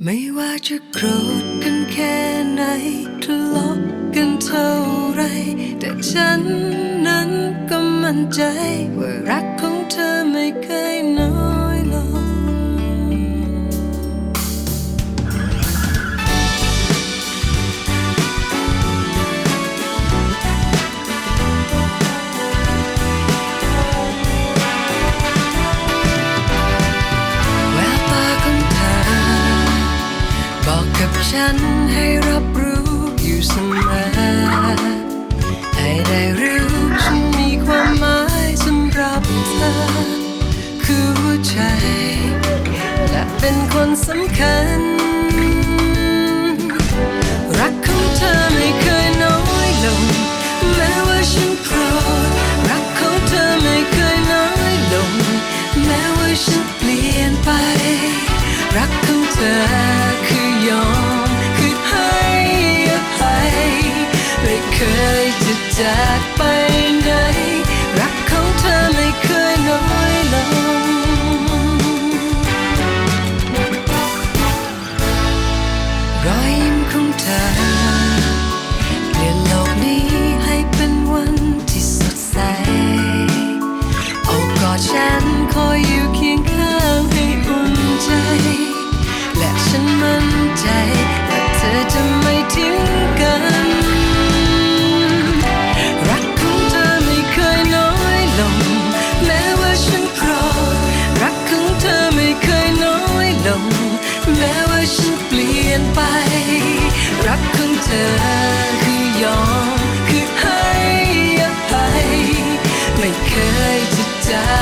ไม่ว่าจะโกรธกันแค่ไหนทะเลาะกันเท่าไร แต่ฉันนั้นก็มั่นใจว่ารักของเธอไม่เคย ฉันให้รับรู้อยู่เสมอให้ได้รู้ฉันมีความหมายสำหรับเธอ คือหัวใจ และเป็นคนสำคัญ รักของเธอไม่เคยน้อยลง แม้ว่าฉันโกรธรักของเธอไม่เคยน้อยลง แม้ว่าฉันเปลี่ยนไป รักของเธอ ฉันมั่นใจว่าเธอจะไม่ทิ้งกัน รักของเธอไม่เคยน้อยลง แม้ว่าฉันโกรธรักของเธอไม่เคยน้อยลง แม้ว่าฉันเปลี่ยนไป รักของเธอคือยอมคือให้อภัยไม่เคยจะจาก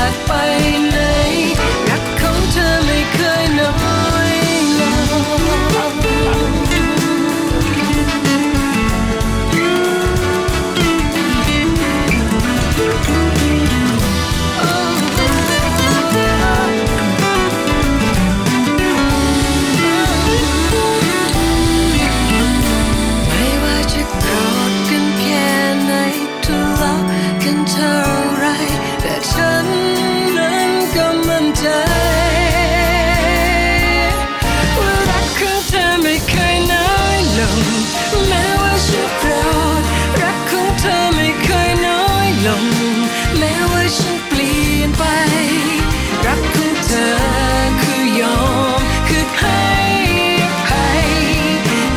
รักของเธอคือยอมคือให้อภัย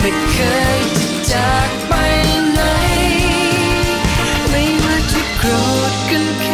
ไม่เคยจะจากไปไหนไม่ว่าจะโกรธกันแค่